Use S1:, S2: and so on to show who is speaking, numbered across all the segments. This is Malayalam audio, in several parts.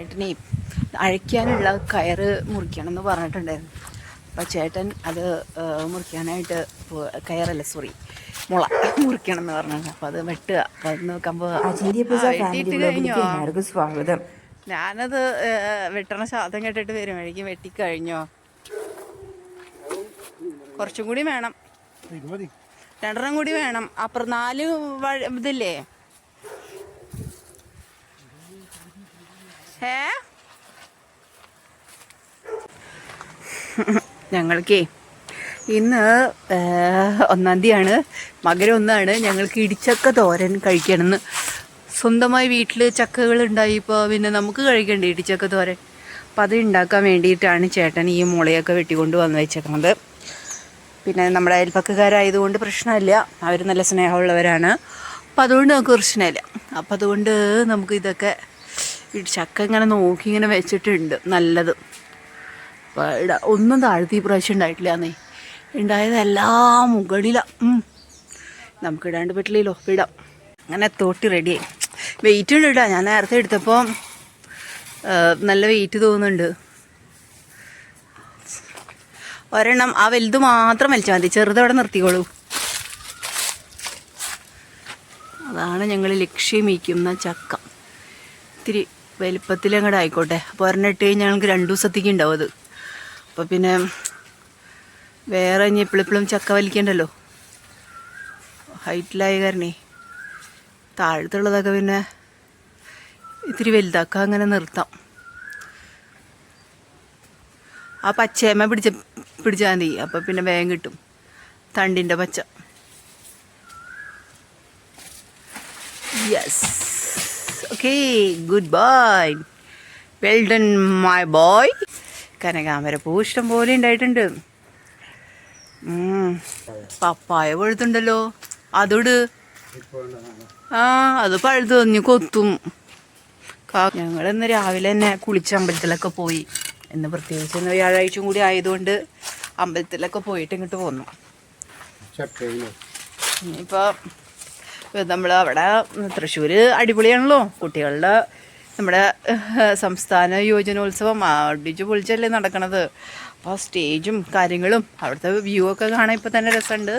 S1: ചേട്ടനെ അഴിക്കാനുള്ള കയറ് മുറിക്കണം എന്ന് പറഞ്ഞിട്ടുണ്ടായിരുന്നു. അപ്പോൾ ചേട്ടൻ അത് മുറിക്കാനായിട്ട് കയറല്ല സോറി മുള മുറിക്കണം എന്ന് പറഞ്ഞു അപ്പോൾ അത് വെട്ടുക. അപ്പോൾ അത് നോക്കുമ്പോൾ
S2: സ്വാഗതം.
S1: ഞാനത് വെട്ടണ ശബ്ദം കേട്ടിട്ട് വരും വഴിക്ക് വെട്ടിക്കഴിഞ്ഞോ കുറച്ചും കൂടി വേണം. രണ്ടെണ്ണം കൂടി വേണം. അപ്പുറം നാല് വഴി ഇതില്ലേ? ഏ? ഞങ്ങൾക്ക് ഇന്ന് ഒന്നാം തീയതിയാണ്. മകരം ഒന്നാണ്. ഞങ്ങൾക്ക് ഇടിച്ചക്ക തോരൻ കഴിക്കണമെന്ന്. സ്വന്തമായി വീട്ടിൽ ചക്കകൾ ഉണ്ടായിപ്പോൾ പിന്നെ നമുക്ക് കഴിക്കണ്ടേ ഇടിച്ചക്ക തോരൻ? അപ്പം അത് ഉണ്ടാക്കാൻ വേണ്ടിയിട്ടാണ് ചേട്ടൻ ഈ മുളയൊക്കെ വെട്ടിക്കൊണ്ട് വന്ന് വെച്ചേക്കുന്നത് പിന്നെ നമ്മുടെ അയൽപ്പക്കക്കാരായതുകൊണ്ട് പ്രശ്നമില്ല. അവർ നല്ല സ്നേഹമുള്ളവരാണ്. അപ്പം അതുകൊണ്ട് നമുക്ക് പ്രശ്നമില്ല. അപ്പം അതുകൊണ്ട് നമുക്ക് ഇതൊക്കെ ഈ ചക്ക ഇങ്ങനെ നോക്കി ഇങ്ങനെ വെച്ചിട്ടുണ്ട്. നല്ലത്. ഇട ഒന്നും താഴ്ത്തി ഈ പ്രാവശ്യം ഉണ്ടായിട്ടില്ല എന്നേ. ഉണ്ടായതെല്ലാം മുകളിലാണ് നമുക്ക് ഇടാണ്ട് പറ്റില്ലല്ലോ. ഇടാം. അങ്ങനെ തോട്ടി റെഡിയായി വെയിറ്റ് ഉണ്ട് ഇടാം ഞാൻ നേരത്തെ എടുത്തപ്പോൾ നല്ല വെയിറ്റ് തോന്നുന്നുണ്ട്. ഒരെണ്ണം ആ വലുത് മാത്രം വലിച്ചാൽ മതി. ചെറുതവിടെ നിർത്തിക്കോളൂ. അതാണ് ഞങ്ങൾ ലക്ഷ്യം വയ്ക്കുന്ന ചക്ക. ഇത്തിരി വലിപ്പത്തിൽ അങ്ങോട്ട് ആയിക്കോട്ടെ. അപ്പോൾ ഒരെണ്ണിട്ട് കഴിഞ്ഞാൽ ഞങ്ങൾക്ക് രണ്ട് ദിവസത്തേക്ക് ഉണ്ടാവും അത്. അപ്പോൾ പിന്നെ വേറെ ഇനി എപ്പോഴെപ്പോഴും ചക്ക വലിക്കണ്ടല്ലോ. ഹൈറ്റിലായ കാരണേ. താഴത്തുള്ളതൊക്കെ പിന്നെ ഇത്തിരി വലുതാക്കാം അങ്ങനെ നിർത്താം. ആ പച്ചയമ്മ പിടിച്ച പിടിച്ചാൽ മതി. അപ്പം പിന്നെ വേഗം കിട്ടും. തണ്ടിന്റെ പച്ച yes okay good bye well done my boy കനകാമര പൂ ഇഷ്ടം പോലെ ഉണ്ടായിട്ടുണ്ട് പപ്പായ പഴുത്തുണ്ടല്ലോ അതോട്. ആ അത് പഴുത്ത് തന്നു കൊത്തും. ഞങ്ങൾ ഇന്ന് രാവിലെ തന്നെ കുളിച്ച് അമ്പലത്തിലൊക്കെ പോയി. ഇന്ന് പ്രത്യേകിച്ച് ഇന്ന് വ്യാഴാഴ്ചയും കൂടി ആയതുകൊണ്ട് അമ്പലത്തിലൊക്കെ പോയിട്ട് ഇങ്ങോട്ട് പോന്നു ഇനിയിപ്പോൾ നമ്മൾ അവിടെ തൃശ്ശൂർ അടിപൊളിയാണല്ലോ. കുട്ടികളുടെ നമ്മുടെ സംസ്ഥാന യുവജനോത്സവം അടിച്ചു പൊളിച്ചല്ലേ നടക്കണത്. അപ്പോൾ സ്റ്റേജും കാര്യങ്ങളും അവിടുത്തെ വ്യൂ ഒക്കെ കാണാൻ ഇപ്പോൾ തന്നെ രസമുണ്ട്.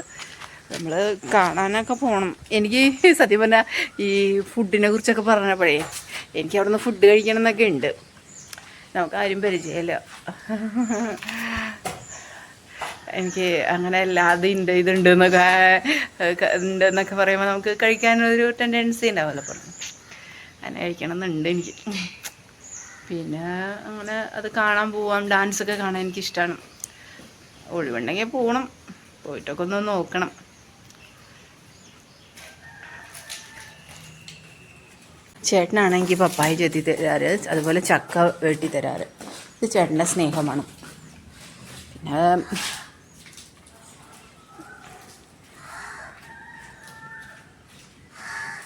S1: നമ്മൾ കാണാനൊക്കെ പോകണം എനിക്ക് സത്യം പറഞ്ഞാൽ ഈ ഫുഡിനെ കുറിച്ചൊക്കെ പറഞ്ഞപ്പോഴേ എനിക്ക് അവിടുന്ന് ഫുഡ് കഴിക്കണം എന്നൊക്കെ ഉണ്ട്. നമുക്ക് ആരും പരിചയമില്ല. എനിക്ക് അങ്ങനെ അല്ലാതെ ഉണ്ട് ഇതുണ്ട് എന്നൊക്കെ ഉണ്ട് എന്നൊക്കെ പറയുമ്പോൾ നമുക്ക് കഴിക്കാനൊരു ടെൻഡൻസി ഉണ്ടാവുമല്ലോ പറഞ്ഞു അങ്ങനെ കഴിക്കണം എന്നുണ്ട് എനിക്ക്. പിന്നെ അങ്ങനെ അത് കാണാൻ പോവാം ഡാൻസ് ഒക്കെ കാണാൻ എനിക്കിഷ്ടമാണ് ഒഴിവുണ്ടെങ്കിൽ പോകണം പോയിട്ടൊക്കെ ഒന്ന് നോക്കണം. ചേട്ടനാണെങ്കിൽ പപ്പായ ചെത്തി തരാറ് അതുപോലെ ചക്ക വെട്ടി തരാറ്. ഇത് ചേട്ടന്റെ സ്നേഹമാണ്. പിന്നെ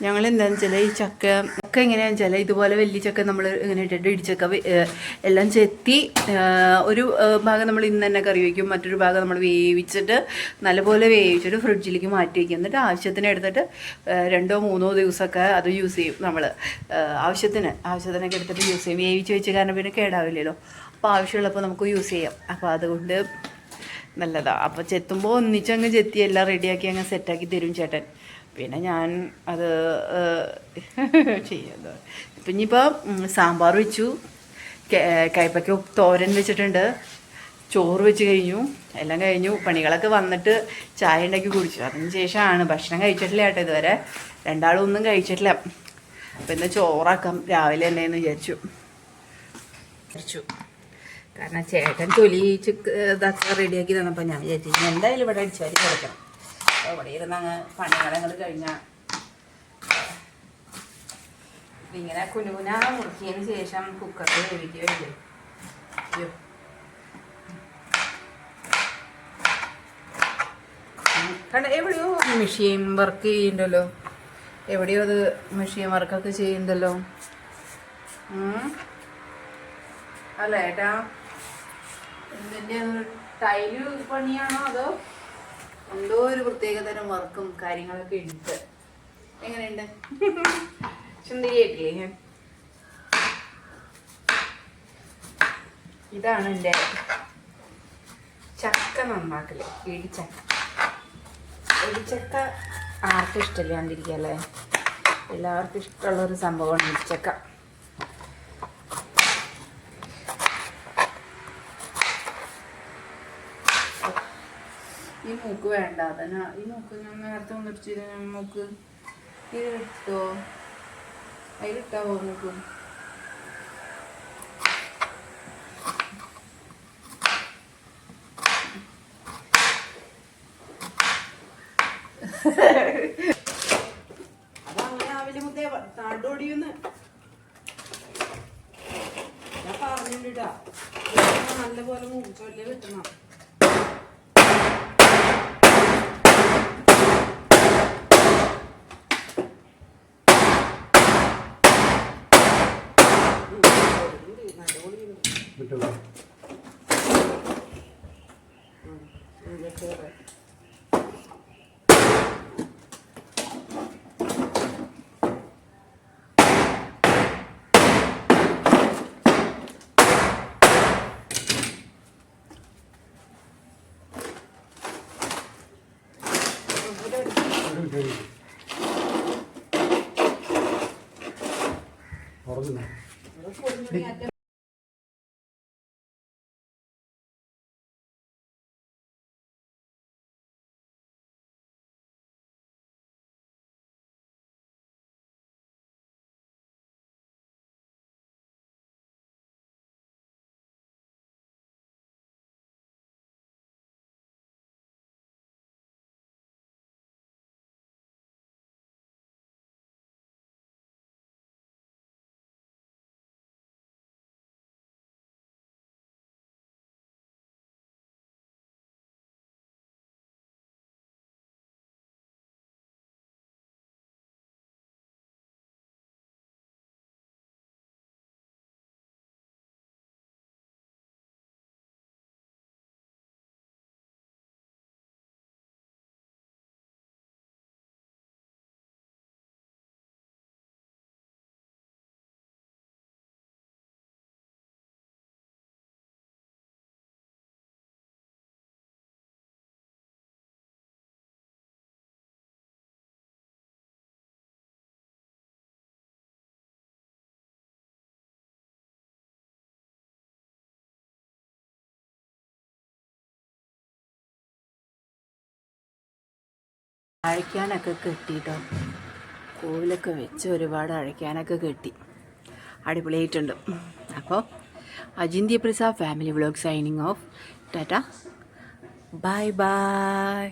S1: ഞങ്ങൾ എന്താണെന്ന് വെച്ചാൽ ഈ ചക്ക ചക്ക എങ്ങനെയാണെന്ന് വെച്ചാൽ ഇതുപോലെ വലിയ ചക്ക നമ്മൾ ഇങ്ങനെ ഇട്ടിട്ട് ഇടിച്ചക്ക എല്ലാം ചെത്തി ഒരു ഭാഗം നമ്മൾ ഇന്ന് തന്നെ കറി വയ്ക്കും മറ്റൊരു ഭാഗം നമ്മൾ വേവിച്ചിട്ട് നല്ലപോലെ വേവിച്ചിട്ട് ഫ്രിഡ്ജിലേക്ക് മാറ്റി വയ്ക്കും എന്നിട്ട് ആവശ്യത്തിന് എടുത്തിട്ട് രണ്ടോ മൂന്നോ ദിവസമൊക്കെ അത് യൂസ് ചെയ്യും നമ്മൾ ആവശ്യത്തിന് ആവശ്യത്തിനൊക്കെ എടുത്തിട്ട് യൂസ് ചെയ്യും. വേവിച്ച് വെച്ച് കാരണം പിന്നെ കേടാവില്ലല്ലോ. അപ്പോൾ ആവശ്യമുള്ളപ്പോൾ നമുക്ക് യൂസ് ചെയ്യാം. അപ്പോൾ അതുകൊണ്ട് നല്ലതാണ് അപ്പോൾ ചെത്തുമ്പോൾ ഒന്നിച്ചങ്ങ് ചെത്തി എല്ലാം റെഡിയാക്കി അങ്ങ് സെറ്റാക്കി തരും ചേട്ടൻ. പിന്നെ ഞാൻ അത് ചെയ്യുന്നത് ഇപ്പം ഇനിയിപ്പോൾ സാമ്പാർ വെച്ചു. കയ്പയ്ക്ക തോരൻ വെച്ചിട്ടുണ്ട്. ചോറ് വെച്ച് കഴിഞ്ഞു. എല്ലാം കഴിഞ്ഞു. പണികളൊക്കെ വന്നിട്ട് ചായ ഉണ്ടാക്കി കുടിച്ചു. അതിന് ശേഷമാണ് ഭക്ഷണം കഴിച്ചിട്ടില്ല കേട്ടോ ഇതുവരെ. രണ്ടാളും ഒന്നും കഴിച്ചിട്ടില്ല. അപ്പം ഇന്ന് ചോറാക്കാം. രാവിലെ തന്നെ എന്ന് വിചാരിച്ചു. വിചാരിച്ചു. കാരണം ചേട്ടൻ തൊലി ഇതൊക്കെ റെഡിയാക്കി തന്നപ്പോൾ ഞാൻ വിചാരിച്ചു എന്തായാലും ഇവിടെ അടിച്ചാരി അപ്പോൾ ഇവിടെ ഇരുന്ന് അങ്ങ് പണികളങ്ങൾ കഴിഞ്ഞാൽ ഇങ്ങനെ കുനുകുന മുറുക്കിയതിന് ശേഷം കുക്കറിൽ വേവിക്കുകയുണ്ട് എവിടെയോ മെഷീൻ വർക്ക് ചെയ്യുന്നുണ്ടല്ലോ. എവിടെയോ അത് മെഷീൻ വർക്കൊക്കെ ചെയ്യണ്ടല്ലോ. അല്ല ഏട്ടാ? എന്തിന്റെ ടൈൽ പണിയാണോ അതോ? എന്തോ ഒരു പ്രത്യേകതരം വർക്കും കാര്യങ്ങളൊക്കെ എടുത്ത് എങ്ങനെയുണ്ട്? സുന്ദരിയായിട്ടില്ലേ ഞാൻ. ഇതാണ് എന്റെ ചക്ക നന്നാക്കൽ ഇടിച്ചക്ക. ഇടിച്ചക്ക ആർക്കും ഇഷ്ടമില്ലാണ്ടിരിക്കല്ലേ എല്ലാവർക്കും ഇഷ്ടമുള്ളൊരു സംഭവമാണ് ഇടിച്ചക്ക. ഈ മൂക്ക് വേണ്ട അതന്നെ. ഈ മൂക്ക് ഞാൻ നേരത്തെ വന്നിട്ട് മൂക്ക് ഇത് ഇട്ടോ അതിലിട്ടാവോ മൂക്ക്.
S3: അതങ്ങനെ മുത്തേ ഞാൻ നല്ലപോലെ മുറിച്ചൊല്ലേ വെട്ടണം ചോറ് പറഞ്ഞു
S1: അഴയ്ക്കാനൊക്കെ കെട്ടിട്ടോ. കോവിലൊക്കെ വെച്ച് ഒരുപാട് അഴയ്ക്കാനൊക്കെ കെട്ടി. അടിപൊളിയായിട്ടുണ്ട്. അപ്പോൾ Ajinthya Prasad family vlog signing off. Tata. Bye bye.